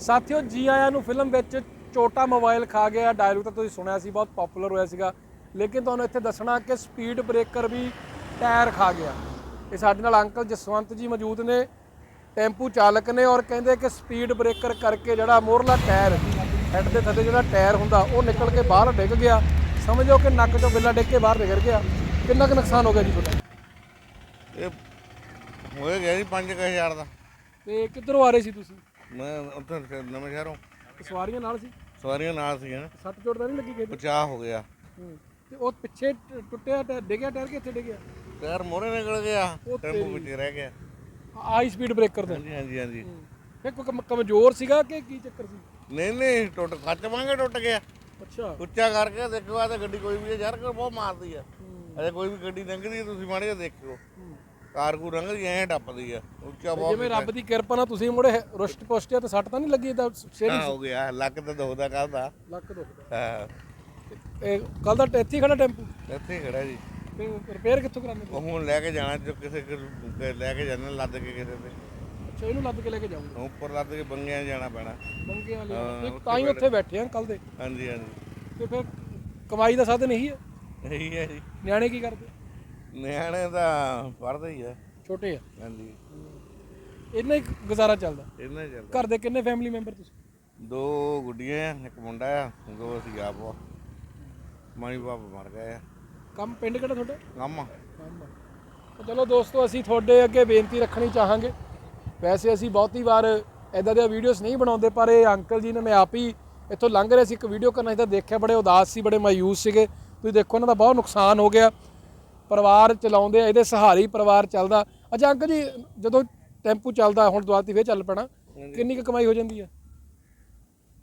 ਸਾਥੀਓ ਜੀ ਆਇਆਂ ਨੂੰ ਫਿਲਮ ਵਿੱਚ ਚੋਟਾ ਮੋਬਾਈਲ ਖਾ ਗਿਆ। ਡਾਇਲੋਗ ਤਾਂ ਤੁਸੀਂ ਸੁਣਿਆ ਸੀ ਬਹੁਤ ਪਪੂਲਰ ਹੋਇਆ ਸੀਗਾ। ਲੇਕਿਨ ਤੁਹਾਨੂੰ ਇੱਥੇ ਦੱਸਣਾ ਕਿ ਸਪੀਡ ਬ੍ਰੇਕਰ ਵੀ ਟਾਇਰ ਖਾ ਗਿਆ। ਇਹ ਸਾਡੇ ਨਾਲ ਅੰਕਲ ਜਸਵੰਤ ਜੀ ਮੌਜੂਦ ਨੇ ਟੈਂਪੂ ਚਾਲਕ ਨੇ ਔਰ ਕਹਿੰਦੇ ਕਿ ਸਪੀਡ ਬ੍ਰੇਕਰ ਕਰਕੇ ਜਿਹੜਾ ਮੋਰਲਾ ਟਾਇਰ ਹੈੱਡ ਦੇ ਥੱਲੇ ਜਿਹੜਾ ਟਾਇਰ ਹੁੰਦਾ ਉਹ ਨਿਕਲ ਕੇ ਬਾਹਰ ਡਿੱਗ ਗਿਆ। ਸਮਝੋ ਕਿ ਨੱਕ ਚੋਂ ਬਿੱਲਾ ਡਿੱਗ ਕੇ ਬਾਹਰ ਨਿਕਲ ਗਿਆ। ਕਿੰਨਾ ਕੁ ਨੁਕਸਾਨ ਹੋ ਗਿਆ ਜੀ ਤੁਹਾਡਾ? ਇਹ ਹੋਏ ਗਿਆ ਜੀ 5000 ਦਾ। ਤੇ ਕਿੱਧਰੋਂ ਆ ਰਹੇ ਸੀ ਤੁਸੀਂ? ਮੈਂ ਉੱਥੇ ਨਵੇਂ ਸ਼ਹਿਰੋਂ। ਸਵਾਰੀਆਂ ਨਾਲ ਸੀ? ਸਵਾਰੀਆਂ ਨਾਲ ਸੀ ਨਾ ਸੱਟ ਚੋਟ ਤਾਂ ਨਹੀਂ ਲੱਗੀ ਕਿਸੇ ਦੇ? ਬਚਾਅ ਹੋ ਗਿਆ। ਹੂੰ। ਤੇ ਉਹ ਪਿੱਛੇ ਟ- ਟੁੱਟਿਆ ਟਾਇਰ ਡਿੱਗਿਆ ਟਾਇਰ ਕਿੱਥੇ ਡਿੱਗਿਆ? ਟਾਇਰ ਮੋਰੇ ਨਿਕਲ ਗਿਆ ਉਹ ਟੈਂਪੂ ਵਿੱਚ ਰਹਿ ਗਿਆ। ਹਾਈ ਸਪੀਡ ਬ੍ਰੇਕਰ ਦਾ ਹਾਂਜੀ ਹਾਂਜੀ ਹਾਂਜੀ। ਫਿਰ ਕੋਈ ਕਮ- ਕਮਜ਼ੋਰ ਸੀਗਾ ਕਿ ਕੀ ਚੱਕਰ ਸੀ? ਨਹੀਂ ਨਹੀਂ ਟੁੱਟ ਕੱਚ ਵਾਂਗੇ ਟੁੱਟ ਗਿਆ। ਅੱਛਾ। ਉੱਚਾ ਕਰਕੇ ਦੇਖੋ ਆ ਤਾਂ ਗੱਡੀ ਕੋਈ ਵੀ ਹੈ, ਯਾਰ ਬਹੁਤ ਮਾਰਦੀ ਆ। ਅਜੇ ਕੋਈ ਵੀ ਗੱਡੀ ਲੰਘਦੀ ਹੈ ਤੁਸੀਂ ਮਾੜੇ ਜਿਹਾ ਦੇਖਿਓ। ਕਾਰ ਕੋ ਲੰਘਦੀ ਐਂ ਟੱਪਦੀ ਆ ਉੱਚਾ ਬਹੁਤ ਜਿਵੇਂ ਰੱਬ ਦੀ ਕਿਰਪਾ ਨਾਲ ਤੁਸੀਂ ਮੁੜੇ ਰੁਸ਼ਟ ਪੁਸ਼ਟਿਆ ਤੇ ਸੱਟ ਤਾਂ ਨਹੀਂ ਲੱਗੀ ਤਾਂ ਸਿਰ ਹਾਂ, ਹੋ ਗਿਆ ਲੱਕ ਤੇ ਦੁਖਦਾ ਕੱਲਦਾ ਲੱਕ ਦੁਖਦਾ। ਹਾਂ। ਇਹ ਕੱਲ ਦਾ ਇੱਥੇ ਹੀ ਖੜਾ ਟੈਂਪੂ? ਇੱਥੇ ਹੀ ਖੜਾ ਜੀ। ਤੇ ਰਿਪੇਅਰ ਕਿੱਥੋਂ ਕਰਾਉਂਦੇ ਉਹ ਹੁਣ ਲੈ ਕੇ ਜਾਣਾ ਜੋ ਕਿਸੇ ਕੋਲ ਲੈ ਕੇ ਜਾਣਾ ਲੱਦ ਕੇ ਕਿਸੇ ਤੇ ਅੱਛਾ ਇਹਨੂੰ ਲੱਦ ਕੇ ਲੈ ਕੇ ਜਾਊਂਗਾ। ਉੱਪਰ ਲੱਦ ਕੇ ਬੰਗਿਆਂ ਜਾਣਾ ਪੈਣਾ। ਮੰਗੇ ਵਾਲੇ ਹਾਂ, ਤਾਂ ਹੀ ਉੱਥੇ ਬੈਠੇ ਆ ਕੱਲ ਦੇ। ਹਾਂਜੀ ਹਾਂਜੀ। ਤੇ ਫਿਰ ਕਮਾਈ ਦਾ ਸਾਧਨ ਇਹੀ ਹੈ ਇਹੀ ਹੈ ਜੀ। ਨਿਆਣੇ ਕੀ ਕਰਦੇ? ਨਿਆਣੇ ਤਾਂ ਪੜ੍ਹਦੇ ਹੀ ਆ। ਛੋਟੇ ਆ। ਹਾਂਜੀ। ਇੰਨਾ ਹੀ ਗੁਜ਼ਾਰਾ ਚੱਲਦਾ। ਇਹਨਾਂ ਹੀ ਚੱਲਦਾ। ਘਰ ਦੇ ਕਿੰਨੇ ਫੈਮਿਲੀ ਮੈਂਬਰ ਤੁਸੀਂ? ਦੋ ਗੁੱਡੀਆਂ ਆ ਇੱਕ ਮੁੰਡਾ ਆ ਦੋ ਅਸੀਂ ਆਪ ਆ। ਮਾਈ ਬਾਪ ਮਰ ਗਏ ਆ। ਕੰਮ ਪਿੰਡ ਕਿਹੜਾ ਤੁਹਾਡਾ? ਕੰਮ ਆ। ਤਾਂ ਚਲੋ ਦੋਸਤੋ ਅਸੀਂ ਤੁਹਾਡੇ ਅੱਗੇ ਬੇਨਤੀ ਰੱਖਣੀ ਚਾਹਾਂਗੇ। ਵੈਸੇ ਅਸੀਂ ਬਹੁਤੀ ਵਾਰ ਐਦਾਂ ਦੀਆਂ ਵੀਡੀਓਜ਼ ਨਹੀਂ ਬਣਾਉਂਦੇ ਪਰ ਇਹ ਅੰਕਲ ਜੀ ਨੇ ਮੈਂ ਆਪ ਹੀ ਇੱਥੋਂ ਲੰਘ ਰਹੇ ਸੀ ਇੱਕ ਵੀਡੀਓ ਕਰਨਾ ਸੀ ਤਾਂ ਦੇਖਿਆ ਬੜੇ ਉਦਾਸ ਸੀ ਬੜੇ ਮਾਯੂਸ ਸੀਗੇ। ਤੁਸੀਂ ਦੇਖੋ ਇਹਨਾਂ ਦਾ ਬਹੁਤ ਨੁਕਸਾਨ ਹੋ ਗਿਆ। ਪਰਿਵਾਰ ਚਲਾਉਂਦੇ ਆ ਇਹਦੇ ਸਹਾਰੇ ਹੀ ਪਰਿਵਾਰ ਚੱਲਦਾ। ਅੱਛਾ ਅੰਕਲ ਜੀ ਜਦੋਂ ਟੈਂਪੂ ਚੱਲਦਾ ਹੁਣ ਦੁਆਤੀ ਫੇਰ ਚੱਲ ਪੈਣਾ। ਕਿੰਨੀ ਕੁ ਕਮਾਈ ਹੋ ਜਾਂਦੀ ਹੈ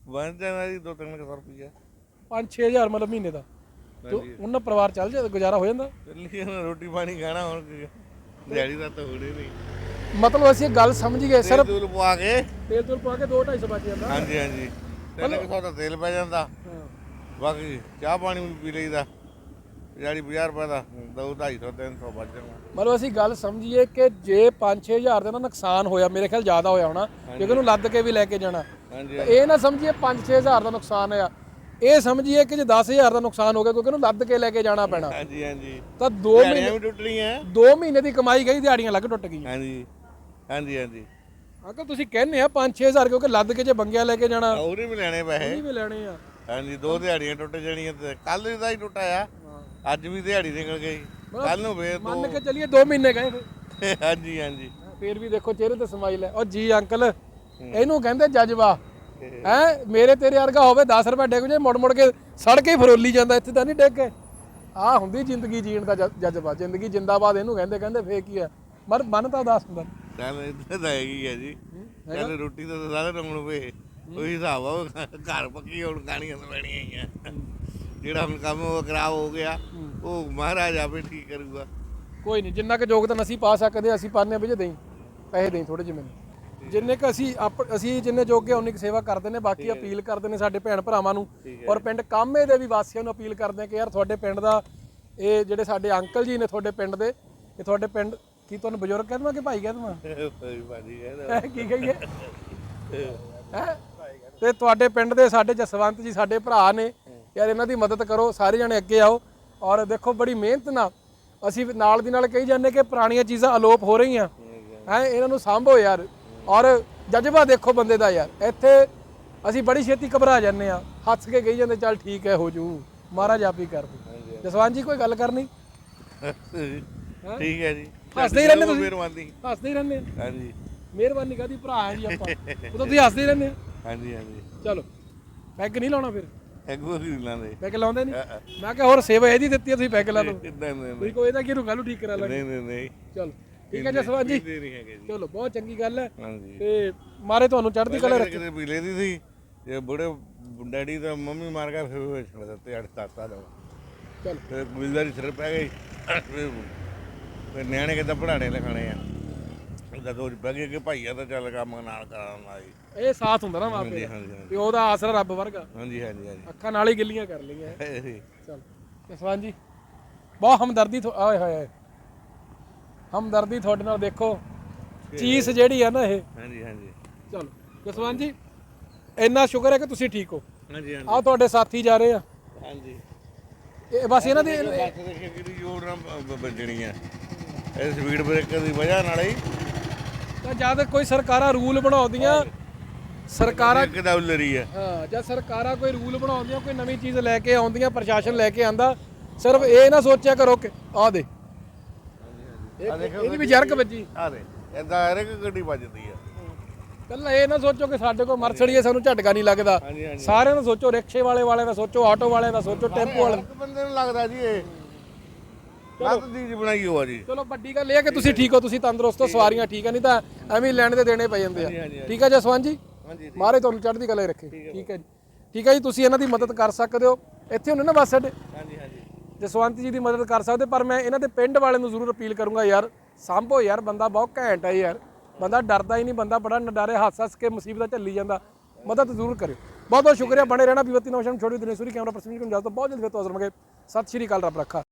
ਬਣ ਜਾਣਾ ਜੀ ਦੋ ਤਿੰਨ ਕੁ ਸੌ ਰੁਪਈਆ। 5-6000 ਮਤਲਬ ਮਹੀਨੇ ਦਾ। ਤੇ ਉਹਨਾਂ ਪਰਿਵਾਰ ਚੱਲ ਜਾਂਦਾ ਗੁਜ਼ਾਰਾ ਹੋ ਜਾਂਦਾ। ਚੱਲੀ ਰੋਟੀ ਪਾਣੀ ਖਾਣਾ ਹੁਣ ਦਿਹਾੜੀ ਦਾ ਤਾਂ ਹੋਣੀ ਨਹੀਂ। ਮਤਲਬ ਅਸੀਂ ਗੱਲ ਸਮਝ ਗਏ ਸਿਰ ਦੂਰ ਪਵਾ ਕੇ। ਤੇਲ ਤੂਲ ਪਾ ਕੇ 2-250 ਬਚ ਜਾਂਦਾ। ਹਾਂਜੀ ਹਾਂਜੀ। ਸੌ ਦਾ ਤੇਲ ਪੈ ਜਾਂਦਾ। ਬਾਕੀ ਚਾਹ ਪਾਣੀ ਵੀ ਪੀ ਲਈਦਾ। ਜਿਹੜੀ 50 ਰੁਪਏ ਦਾ ਦੋ 250 300 ਬਚ ਜਾਣਾ ਮਤਲਬ ਅਸੀਂ ਗੱਲ ਸਮਝੀਏ ਕਿ ਜੇ 5-6000 ਦਾ ਨਾ ਨੁਕਸਾਨ ਹੋਇਆ ਮੇਰੇ ਖਿਆਲ ਜ਼ਿਆਦਾ ਹੋਇਆ ਹੋਣਾ ਕਿਉਂਕਿ ਉਹਨੂੰ ਲੱਦ ਕੇ ਵੀ ਲੈ ਕੇ ਜਾਣਾ। ਹਾਂਜੀ ਤਾਂ ਇਹ ਨਾ ਸਮਝੀਏ 5-6000 ਦਾ ਨੁਕਸਾਨ ਹੋਇਆ। ਇਹ ਸਮਝੀਏ ਕਿ ਜੇ 10000 ਦਾ ਨੁਕਸਾਨ ਹੋ ਗਿਆ ਕਿਉਂਕਿ ਉਹਨੂੰ ਲੱਦ ਕੇ ਲੈ ਕੇ ਜਾਣਾ ਪੈਣਾ। ਹਾਂਜੀ ਹਾਂਜੀ। ਤਾਂ 2 ਦਿਹਾੜੀਆਂ ਮਹੀਨੇ ਵੀ ਟੁੱਟਣੀਆਂ। 2 ਮਹੀਨੇ ਦੀ ਕਮਾਈ ਗਈ ਦਿਹਾੜੀਆਂ ਲੱਗ ਟੁੱਟ ਗਈਆਂ। ਹਾਂਜੀ ਹਾਂਜੀ ਹਾਂਜੀ। ਅੰਕਲ ਤੁਸੀਂ ਕਹਿੰਦੇ ਆ 5-6000 ਕਿਉਂਕਿ ਲੱਦ ਕੇ ਜੇ ਬੰਗਿਆ ਲੈ ਕੇ ਜਾਣਾ। ਹੋਰ ਵੀ ਲੈਣੇ ਪੈਸੇ। ਉਹ ਵੀ ਲੈਣੇ ਆ। ਹਾਂਜੀ ਦੋ ਦਿਹਾੜੀਆਂ ਟੁੱਟ ਜਾਣੀਆਂ ਤੇ ਕੱਲ ਦਾ ਹੀ ਟੁੱਟਾਇਆ ਅੱਜ ਵੀ ਦਿਹਾੜੀ ਨਿਕਲ ਗਈ। ਕੱਲ ਨੂੰ ਫੇਰ ਦੋ। ਮੰਨ ਕੇ ਚੱਲੀਏ 2 ਮਹੀਨੇ ਗਏ ਫਿਰ ਹਾਂਜੀ ਹਾਂਜੀ। ਫੇਰ ਵੀ ਦੇਖੋ ਚਿਹਰੇ ਤੇ ਸਮਾਈਲ ਹੈ ਉਹ ਜੀ ਅੰਕਲ ਇਹਨੂੰ ਕਹਿੰਦੇ ਜਜ਼ਬਾ। ਹੈ। ਮੇਰੇ ਤੇਰੇ ਵਰਗਾ ਹੋਵੇ 10 ਰੁਪਏ ਡਿੱਗ ਜੇ ਮੁੜ ਮੁੜ ਕੇ ਸੜਕੇ ਹੀ ਫਰੋਲੀ ਜਾਂਦਾ ਇੱਥੇ ਤਾਂ ਨਹੀਂ ਡਿੱਗ ਕੇ। ਆ ਹੁੰਦੀ ਜ਼ਿੰਦਗੀ ਜੀਣ ਦਾ ਜਜ਼ਬਾ। ਜ਼ਿੰਦਗੀ ਜਿੰਦਾਬਾਦ ਇਹਨੂੰ ਕਹਿੰਦੇ ਕਹਿੰਦੇ ਫੇਰ ਕੀ ਆ? ਮਰ ਮਨ ਤਾਂ ਉਦਾਸ ਹੁੰਦਾ। ਚੱਲ ਇੱਥੇ ਤਾਂ ਹੈਗੀ ਹੈ ਜੀ ਚੱਲ ਰੋਟੀ ਤਾਂ ਸਾਰੇ ਰੰਗਣ ਵੇ ਉਹੀ ਹਿਸਾਬ ਆ ਘਰ ਪੱਕੀ ਹੁਣ ਖਾਣੀਆਂ ਤਾਂ ਪੈਣੀਆਂ ਹੀ ਆ। ਜਿਹੜਾ ਹੁਣ ਕੰਮ ਉਹ ਖਰਾਬ ਹੋ ਗਿਆ ਉਹ ਮਹਾਰਾਜ ਆਪੇ ਠੀਕ ਕਰੂਗਾ। ਕੋਈ ਨਹੀਂ ਜਿੰਨਾ ਕੁ ਯੋਗਦਾਨ ਅਸੀਂ ਪਾ ਸਕਦੇ ਅਸੀਂ ਪਾਣੇ ਵੀ ਜੇ ਦੇਈ ਪੈਸੇ ਦੇਈ ਥੋੜੇ ਜਿਹੇ ਮੈਨੂੰ। ਜਿੰਨੇ ਕੁ ਅਸੀਂ ਅਸੀਂ ਜਿੰਨੇ ਜੋਗੇ ਉਨੀ ਕੁ ਸੇਵਾ ਕਰਦੇ ਨੇ ਬਾਕੀ ਅਪੀਲ ਕਰਦੇ ਨੇ ਸਾਡੇ ਭੈਣ ਭਰਾਵਾਂ ਨੂੰ। ਔਰ ਪਿੰਡ ਕਾਮੇ ਦੇ ਵੀ ਵਾਸੀਆਂ ਨੂੰ ਅਪੀਲ ਕਰਦੇ ਆ ਕਿ ਯਾਰ ਤੁਹਾਡੇ ਪਿੰਡ ਦਾ ਇਹ ਜਿਹੜੇ ਸਾਡੇ ਅੰਕਲ ਜੀ ਨੇ ਤੁਹਾਡੇ ਪਿੰਡ ਦੇ ਇਹ ਤੁਹਾਡੇ ਪਿੰਡ ਕੀ ਤੁਹਾਨੂੰ ਬਜ਼ੁਰਗ ਕਹਿ ਦੇਵਾਂ ਕਿ ਭਾਈ ਕਹਿੰਦਾ ਕੀ ਕਹੀਏ? ਹੈ? ਤੇ ਤੁਹਾਡੇ ਪਿੰਡ ਦੇ ਸਾਡੇ ਜਸਵੰਤ ਜੀ ਸਾਡੇ ਭਰਾ ਨੇ ਯਾਰ ਇਹਨਾਂ ਦੀ ਮਦਦ ਕਰੋ ਸਾਰੇ ਜਣੇ ਅੱਗੇ ਆਓ। ਔਰ ਦੇਖੋ ਬੜੀ ਮਿਹਨਤ ਨਾਲ ਅਸੀਂ ਨਾਲ ਦੀ ਨਾਲ ਕਹੀ ਜਾਂਦੇ ਕਿ ਪੁਰਾਣੀਆਂ ਚੀਜ਼ਾਂ ਅਲੋਪ ਹੋ ਰਹੀਆਂ। ਹੈ ਇਹਨਾਂ ਨੂੰ ਸਾਂਭੋ ਯਾਰ। ਔਰ ਜਜ਼ਬਾ ਦੇਖੋ ਬੰਦੇ ਦਾ ਯਾਰ। ਇੱਥੇ ਅਸੀਂ ਬੜੀ ਛੇਤੀ ਘਬਰਾ ਜਾਂਦੇ ਆ ਹੱਸ ਕੇ ਕਹੀ ਜਾਂਦੇ ਚੱਲ ਠੀਕ ਹੈ ਹੋ ਜੂ। ਮਹਾਰਾਜ ਆਪ ਹੀ ਕਰ ਦੂ। ਜਸਵੰਤ ਜੀ ਕੋਈ ਗੱਲ ਕਰਨੀ? ਠੀਕ ਹੈ ਜੀ। ਹੱਸਦੇ ਹੀ ਰਹਿੰਦੇ ਤੁਸੀਂ। ਮਿਹਰਬਾਨੀ। ਹੱਸਦੇ ਹੀ ਰਹਿੰਦੇ ਹਾਂਜੀ। ਮਿਹਰਬਾਨੀ ਕਾਦੀ ਭਰਾ ਹੈ ਜੀ ਆਪਾਂ। ਉਹ ਤਾਂ ਤੁਸੀਂ ਹੱਸਦੇ ਹੀ ਰਹਿੰਦੇ ਹਾਂਜੀ ਹਾਂਜੀ। ਚਲੋ ਪੈਗ ਨਹੀਂ ਲਾਉਣਾ ਫਿਰ? ਐਗੋ ਹੀ ਲਾਂਦੇ ਪੈਗ ਲਾਉਂਦੇ ਨਹੀਂ? ਮੈਂ ਕਿਹਾ ਹੋਰ ਸੇਵਾ ਇਹਦੀ ਦਿੱਤੀ ਆ, ਤੁਸੀਂ ਪੈਗ ਲਾ ਲਓ। ਇਦਾਂ ਨਹੀਂ ਕੋਈ ਕੋਈ ਇਹਦਾ ਕੀ ਨੂੰ ਗੱਲ ਠੀਕ ਕਰਾ ਲਾਂਗੇ? ਨਹੀਂ ਨਹੀਂ ਨਹੀਂ। ਚਲੋ ਠੀਕ ਹੈ ਜੀ ਨਹੀਂ ਹੈਗੇ ਜੀ। ਚਲੋ ਬਹੁਤ ਚੰਗੀ ਗੱਲ ਹੈ। ਹਾਂਜੀ। ਤੇ ਮਾਰੇ ਤੁਹਾਨੂੰ ਚੜ੍ਹਦੀ ਕਲਾ ਪਹਿਲਾਂ ਕਿਤੇ ਪੀਲੇ ਦੀ ਸੀ ਜੇ ਬੁੜੇ ਡੈਡੀ ਤਾਂ ਮੰਮੀ ਮਾਰ ਗਿਆ ਫਿਰ ਉਹ ਛੱਡ ਦਿੱਤੇ ਅੱਠ ਸੱਤ ਸਾਲ ਚਲੋ। ਫਿਰ ਬਿਲਦਾਰੀ ਸਿਰ ਪੈ ਗਈ ਫਿਰ ਫਿਰ ਨਿਆਣੇ ਕਿੱਦਾਂ ਪੜਾਣੇ ਲਿਖਾਣੇ ਆ? ਜਦੋਂ ਬਹਿ ਗਏ ਕਿ ਭਾਈਆ ਤਾਂ ਚੱਲ ਕੰਮ ਨਾਲ ਕਰਾਉਣਾ ਜੀ ਇਹ ਸਾਥ ਹੁੰਦਾ ਨਾ ਮਾਪੇ ਹਾਂਜੀ ਦਾ। ਹਾਂਜੀ ਹਾਂਜੀ। ਤੇ ਉਹਦਾ ਆਸਰਾ ਰੱਬ ਵਰਗਾ। ਹਾਂਜੀ ਹਾਂਜੀ ਹਾਂਜੀ। ਅੱਖਾਂ ਨਾਲ ਹੀ ਗਿੱਲੀਆਂ ਕਰ ਲਈਆਂ। ਚਲ ਜਸਵੰਤ ਜੀ ਬਹੁਤ ਹਮਦਰਦੀ ਆਏ ਹੋਏ ਹੋਏ। ਹਮਦਰਦੀ ਤੁਹਾਡੇ ਨਾਲ ਦੇਖੋ ਚੀਜ਼ ਜਿਹੜੀ ਆ ਨਾ ਇਹ। ਹਾਂਜੀ ਹਾਂਜੀ। ਚਲੋ ਜਸਵੰਤ ਜੀ ਇੰਨਾ ਸ਼ੁਕਰ ਹੈ ਕਿ ਤੁਸੀਂ ਠੀਕ ਹੋ। ਹਾਂਜੀ ਹਾਂਜੀ। ਆਹ ਤੁਹਾਡੇ ਸਾਥੀ ਜਾ ਰਹੇ ਆ। ਹਾਂਜੀ। ਇਹ ਬਸ ਇਹਨਾਂ ਦੀ ਲੱਤ ਦੇਖੇ ਕਿਹੜੀ ਜੋੜ ਨਾਲ ਬ- ਵੱਜਣੀ ਆ ਇਹ ਸਪੀਡ ਬ੍ਰੇਕਰ ਦੀ ਵਜ੍ਹਾ ਨਾਲ ਹੀ ਤਾਂ ਜਦ ਕੋਈ ਸਰਕਾਰਾਂ ਰੂਲ ਬਣਾਉਂਦੀਆਂ ਸਰਕਾਰਾਂ ਇੱਕ ਦਾ ਉਲਰੀ ਆ ਹਾਂ ਜਦ ਸਰਕਾਰਾਂ ਕੋਈ ਰੂਲ ਬਣਾਉਂਦੀਆਂ ਕੋਈ ਨਵੀਂ ਚੀਜ਼ ਲੈ ਕੇ ਆਉਂਦੀਆਂ ਪ੍ਰਸ਼ਾਸਨ ਲੈ ਕੇ ਆਂਦਾ ਸਿਰਫ ਇਹ ਨਾ ਸੋਚਿਆ ਕਰੋ ਕਿ ਆਹ ਦੇ। ਇਹ- ਇਹਦੀ ਵੀ ਜਰਕ ਵੱਜੀ। ਆ ਦੇ ਏਦਾਂ ਹਰ ਇੱਕ ਗੱਡੀ ਵੱਜਦੀ ਆ। ਕੱਲਾ ਇਹ ਨਾ ਸੋਚੋ ਕਿ ਸਾਡੇ ਕੋਲ ਮਰਸਡੀ ਹੈ ਸਾਨੂੰ ਝਟਕਾ ਨਹੀਂ ਲੱਗਦਾ। ਸਾਰਿਆਂ ਨੂੰ ਸੋਚੋ ਰਿਕਸ਼ੇ ਵਾਲੇ ਵਾਲੇ ਦਾ ਸੋਚੋ ਆਟੋ ਵਾਲੇ ਦਾ ਸੋਚੋ ਟੈਂਪੂ ਵਾਲੇ ਬੰਦੇ ਨੂੰ ਲੱਗਦਾ ਜੀ ਇਹ। ਲੱਤ ਦੀ ਜੀ ਬਣਾਈ ਹੋਆ ਜੀ। ਚਲੋ ਵੱਡੀ ਗੱਲ ਇਹ ਹੈ ਕਿ ਤੁਸੀਂ ਠੀਕ ਹੋ ਤੁਸੀਂ ਤੰਦਰੁਸਤ ਹੋ ਸਵਾਰੀਆਂ ਠੀਕ ਆ ਨਹੀਂ ਤਾਂ ਐਵੇਂ ਹੀ ਲੈਣ ਦੇ ਦੇਣੇ ਪੈ ਜਾਂਦੇ ਆ। ਠੀਕ ਹੈ ਜਸਵੰਤ ਜੀ? ਹਾਂਜੀ ਮਾਰੇ ਤੁਹਾਨੂੰ ਚੜ੍ਹਦੀ ਕਲਾ ਰੱਖੇ। ਠੀਕ ਹੈ ਜੀ। ਠੀਕ ਹੈ ਜੀ ਤੁਸੀਂ ਇਹਨਾਂ ਦੀ ਮਦਦ ਕਰ ਸਕਦੇ ਹੋ। ਇੱਥੇ ਹੁੰਦੇ ਨਾ ਬਸ ਹਾਂਜੀ ਹਾਂਜੀ। ਜਸਵੰਤ ਜੀ ਦੀ ਮਦਦ ਕਰ ਸਕਦੇ ਪਰ ਮੈਂ ਇਹਨਾਂ ਦੇ ਪਿੰਡ ਵਾਲਿਆਂ ਨੂੰ ਜ਼ਰੂਰ ਅਪੀਲ ਕਰੂੰਗਾ ਯਾਰ ਸਾਂਭੋ ਯਾਰ ਬੰਦਾ ਬਹੁਤ ਘੈਂਟ ਹੈ ਯਾਰ। ਬੰਦਾ ਡਰਦਾ ਹੀ ਨਹੀਂ ਬੰਦਾ ਬੜਾ ਨਡਾਰੇ ਹੱਸ ਹੱਸ ਕੇ ਮੁਸੀਬਤਾਂ ਝੱਲੀ ਜਾਂਦਾ। ਮਦਦ ਜ਼ਰੂਰ ਕਰਿਓ। ਬਹੁਤ ਬਹੁਤ ਸ਼ੁਕਰੀਆ ਬਣੇ ਰਹਿਣਾ ਵਿਵਤੀ ਨੌਸ਼ਨ ਛੋਟੀ ਦਿਨੇਸ਼ਵਰੀ ਕੈਮਰਾ ਪਰਸਨ ਜੀ ਨੂੰ। ਬਹੁਤ ਜਲਦੀ ਫਿਰ ਤੋਂ ਹਾਜ਼ਰ ਹੋਵਾਂਗੇ। ਸਤਿ ਸ਼੍ਰੀ ਅਕਾਲ ਰੱਬ ਰੱਖਾ।